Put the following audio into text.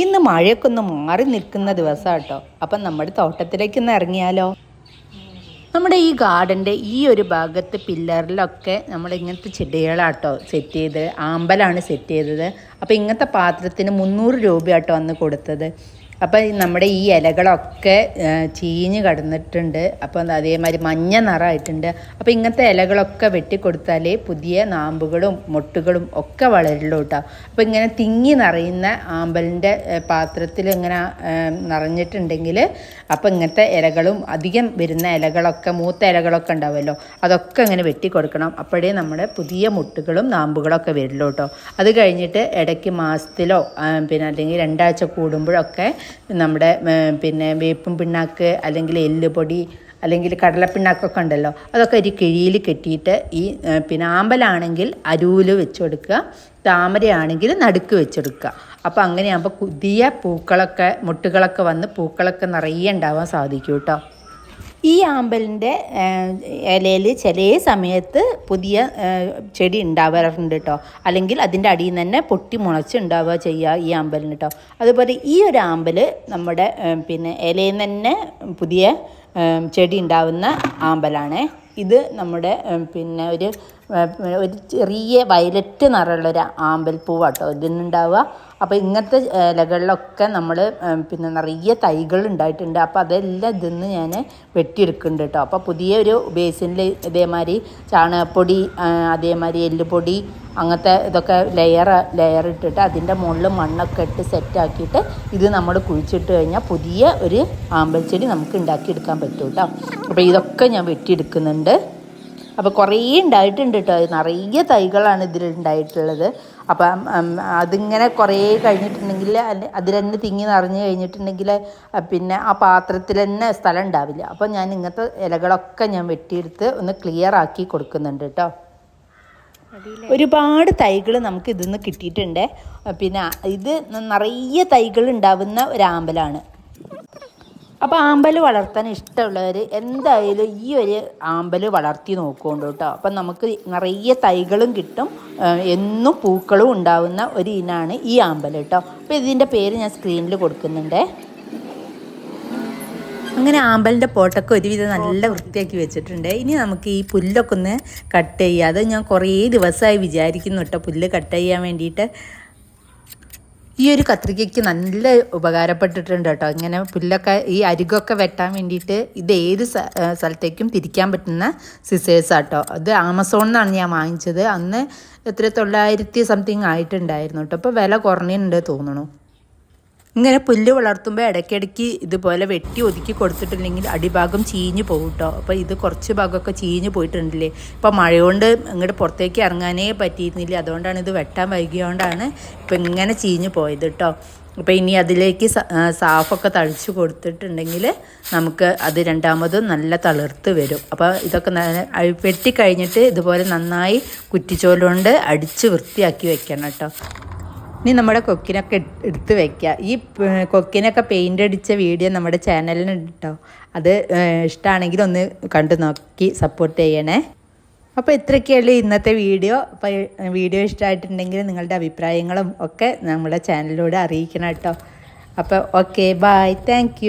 ഇന്ന് മഴയൊക്കെ ഒന്ന് മാറി നിൽക്കുന്ന ദിവസം കേട്ടോ അപ്പം നമ്മുടെ തോട്ടത്തിലേക്ക് ഒന്ന് ഇറങ്ങിയാലോ? നമ്മുടെ ഈ ഗാർഡന്റെ ഈ ഒരു ഭാഗത്ത് പില്ലറിലൊക്കെ നമ്മൾ ഇങ്ങനത്തെ ചെടികളാട്ടോ സെറ്റ് ചെയ്ത് ആമ്പലാണ് സെറ്റ് ചെയ്തത്. അപ്പോൾ ഇങ്ങനത്തെ പാത്രത്തിന് മുന്നൂറ് രൂപയാട്ടോ അന്ന് കൊടുത്തത്. അപ്പോൾ ഈ നമ്മുടെ ഈ ഇലകളൊക്കെ ചീഞ്ഞ് കടന്നിട്ടുണ്ട്. അപ്പോൾ അതേമാതിരി മഞ്ഞ നിറമായിട്ടുണ്ട്. അപ്പോൾ ഇങ്ങനത്തെ ഇലകളൊക്കെ വെട്ടിക്കൊടുത്താലേ പുതിയ നാമ്പുകളും മൊട്ടുകളും ഒക്കെ വളരുള്ളൂ കേട്ടോ. അപ്പോൾ ഇങ്ങനെ തിങ്ങി നിറയുന്ന ആമ്പലിന്റെ പാത്രത്തിൽ ഇങ്ങനെ നിറഞ്ഞിട്ടുണ്ടെങ്കിൽ അപ്പോൾ ഇങ്ങനത്തെ ഇലകളും അധികം വരുന്ന ഇലകളൊക്കെ മൂത്ത ഇലകളൊക്കെ ഉണ്ടാവുമല്ലോ അതൊക്കെ ഇങ്ങനെ വെട്ടിക്കൊടുക്കണം. അപ്പോഴേ നമ്മുടെ പുതിയ മുട്ടുകളും നാമ്പുകളൊക്കെ വരുള്ളൂ കേട്ടോ അത് കഴിഞ്ഞിട്ട് ഇടയ്ക്ക് മാസത്തിലോ പിന്നെ അല്ലെങ്കിൽ രണ്ടാഴ്ച കൂടുമ്പോഴൊക്കെ നമ്മുടെ പിന്നെ വേപ്പും പിണ്ണാക്ക് അല്ലെങ്കിൽ എല്ലുപൊടി അല്ലെങ്കിൽ കടലപ്പിണ്ണാക്കൊക്കെ ഉണ്ടല്ലോ. അതൊക്കെ ഒരു കിഴിയിൽ കെട്ടിയിട്ട് ഈ പിന്നെ ആമ്പലാണെങ്കിൽ അരൂൽ വെച്ച് കൊടുക്കുക താമരയാണെങ്കിൽ നടുക്ക് വെച്ചെടുക്കുക. അപ്പോൾ അങ്ങനെയാകുമ്പോൾ പുതിയ പൂക്കളൊക്കെ മുട്ടുകളൊക്കെ വന്ന് പൂക്കളൊക്കെ നിറയെ ഉണ്ടാവാൻ സാധിക്കും കേട്ടോ. ഈ ആമ്പലിന്റെ ഇലയിൽ ചില സമയത്ത് പുതിയ ചെടി ഉണ്ടാവാറുണ്ട് കേട്ടോ അല്ലെങ്കിൽ അതിന്റെ അടിയിൽ നിന്ന് തന്നെ പൊട്ടി മുളച്ച് ഉണ്ടാവുക ചെയ്യുക ഈ ആമ്പലിന് കേട്ടോ അതുപോലെ ഈ ഒരു ആമ്പൽ നമ്മുടെ പിന്നെ ഇലയിൽ നിന്ന് തന്നെ പുതിയ ചെടി ഉണ്ടാവുന്ന ആമ്പലാണ്. ഇത് നമ്മുടെ പിന്നെ ഒരു ഒരു ചെറിയ വയലറ്റ് നിറമുള്ളൊരു ആമ്പൽപ്പൂവാട്ടോ. ഇതിനുണ്ടാവുക അപ്പോൾ ഇങ്ങനത്തെ ഇലകളിലൊക്കെ നമ്മൾ പിന്നെ നിറയെ തൈകൾ ഉണ്ടായിട്ടുണ്ട്. അപ്പോൾ അതെല്ലാം ഇതിന്ന് ഞാൻ വെട്ടിയെടുക്കുന്നുണ്ട് കേട്ടോ. അപ്പോൾ പുതിയൊരു ബേസിനിൽ ഇതേമാതിരി ചാണകപ്പൊടി അതേമാതിരി എല്ലുപൊടി അങ്ങനത്തെ ഇതൊക്കെ ലെയർ ലെയർ ഇട്ടിട്ട് അതിന്റെ മുകളിൽ മണ്ണൊക്കെ ഇട്ട് സെറ്റാക്കിയിട്ട് ഇത് നമ്മൾ കുഴിച്ചിട്ട് കഴിഞ്ഞാൽ പുതിയ ഒരു ചെടി നമുക്ക് ഉണ്ടാക്കിയെടുക്കാൻ പറ്റും കേട്ടോ. അപ്പോൾ ഇതൊക്കെ ഞാൻ വെട്ടിയെടുക്കുന്നുണ്ട്. അപ്പോൾ കുറേ ഉണ്ടായിട്ടുണ്ട് കേട്ടോ നിറയെ തൈകളാണ് ഇതിൽ ഉണ്ടായിട്ടുള്ളത്. അപ്പം അതിങ്ങനെ കുറേ കഴിഞ്ഞിട്ടുണ്ടെങ്കിൽ അതിൽ തന്നെ തിങ്ങി നിറഞ്ഞു കഴിഞ്ഞിട്ടുണ്ടെങ്കിൽ പിന്നെ ആ പാത്രത്തിൽ തന്നെ സ്ഥലം ഉണ്ടാവില്ല. അപ്പോൾ ഞാൻ ഇങ്ങനത്തെ ഇലകളൊക്കെ ഞാൻ വെട്ടിയെടുത്ത് ഒന്ന് ക്ലിയർ ആക്കി കൊടുക്കുന്നുണ്ട് കേട്ടോ ഒരുപാട് തൈകൾ നമുക്ക് ഇതിൽ നിന്ന് കിട്ടിയിട്ടുണ്ട്. പിന്നെ ഇത് നിറയെ തൈകൾ ഉണ്ടാവുന്ന ഒരു ആമ്പലാണ്. അപ്പോൾ ആമ്പൽ വളർത്താൻ ഇഷ്ടമുള്ളവർ എന്തായാലും ഈ ഒരു ആമ്പൽ വളർത്തി നോക്കുകൊണ്ട് കേട്ടോ. അപ്പം നമുക്ക് നിറയെ തൈകളും കിട്ടും. എന്നും പൂക്കളും ഉണ്ടാവുന്ന ഒരു ഇനാണ് ഈ ആമ്പൽ കേട്ടോ. അപ്പോൾ ഇതിന്റെ പേര് ഞാൻ സ്ക്രീനിൽ കൊടുക്കുന്നുണ്ട്. അങ്ങനെ ആമ്പലിന്റെ പോട്ടൊക്കെ ഒരുവിധം നല്ല വൃത്തിയാക്കി വെച്ചിട്ടുണ്ട്. ഇനി നമുക്ക് ഈ പുല്ലൊക്കെ ഒന്ന് കട്ട് ചെയ്യുക അത് ഞാൻ കുറേ ദിവസമായി വിചാരിക്കുന്നു കേട്ടോ പുല്ല് കട്ട് ചെയ്യാൻ വേണ്ടിയിട്ട്. ഈ ഒരു കത്രികയ്ക്ക് നല്ല ഉപകാരപ്പെട്ടിട്ടുണ്ട് കേട്ടോ. ഇങ്ങനെ പുല്ലൊക്കെ ഈ അരികൊക്കെ വെട്ടാൻ വേണ്ടിയിട്ട് ഇത് ഏത് സ്ഥലത്തേക്കും തിരിക്കാൻ പറ്റുന്ന സിസേഴ്സ് ആട്ടോ. അത് ആമസോണിൽ നിന്നാണ് ഞാൻ വാങ്ങിച്ചത്. അന്ന് എത്ര തൊള്ളായിരത്തി സംതിങ് ആയിട്ടുണ്ടായിരുന്നു കേട്ടോ. അപ്പോൾ വില കുറഞ്ഞിട്ടുണ്ട് തോന്നുന്നു ഇങ്ങനെ പുല്ല് വളർത്തുമ്പോൾ ഇടയ്ക്കിടയ്ക്ക് ഇതുപോലെ വെട്ടി ഒതുക്കി കൊടുത്തിട്ടില്ലെങ്കിൽ അടിഭാഗം ചീഞ്ഞു പോകും കേട്ടോ അപ്പോൾ ഇത് കുറച്ച് ഭാഗമൊക്കെ ചീഞ്ഞു പോയിട്ടുണ്ടല്ലേ? ഇപ്പോൾ മഴയോണ്ട് ഇങ്ങോട്ട് പുറത്തേക്ക് ഇറങ്ങാനേ പറ്റിയിരുന്നില്ല. അതുകൊണ്ടാണ് ഇത് വെട്ടാൻ വൈകിയോണ്ടാണ് ഇപ്പം ഇങ്ങനെ ചീഞ്ഞു പോയത് കേട്ടോ അപ്പോൾ ഇനി അതിലേക്ക് സാഫൊക്കെ തളിച്ച് കൊടുത്തിട്ടുണ്ടെങ്കിൽ നമുക്ക് അത് രണ്ടാമതും നല്ല തളിർത്ത് വരും. അപ്പോൾ ഇതൊക്കെ വെട്ടി കഴിഞ്ഞിട്ട് ഇതുപോലെ നന്നായി കുറ്റിച്ചോലുകൊണ്ട് അടിച്ച് വൃത്തിയാക്കി വെക്കണം കേട്ടോ ഇനി നമ്മുടെ കൊക്കിനൊക്കെ എടു- എടുത്ത് വെക്കുക ഈ കൊക്കിനൊക്കെ പെയിന്റ് അടിച്ച വീഡിയോ നമ്മുടെ ചാനലിനുണ്ടോ അത് ഇഷ്ടമാണെങ്കിൽ ഒന്ന് കണ്ടു നോക്കി സപ്പോർട്ട് ചെയ്യണേ. അപ്പോൾ ഇത്രയൊക്കെയുള്ളൂ ഇന്നത്തെ വീഡിയോ അപ്പോൾ വീഡിയോ ഇഷ്ടമായിട്ടുണ്ടെങ്കിൽ നിങ്ങളുടെ അഭിപ്രായങ്ങളും ഒക്കെ നമ്മുടെ ചാനലിലൂടെ അറിയിക്കണം കേട്ടോ അപ്പോൾ ഓക്കെ ബായ് താങ്ക്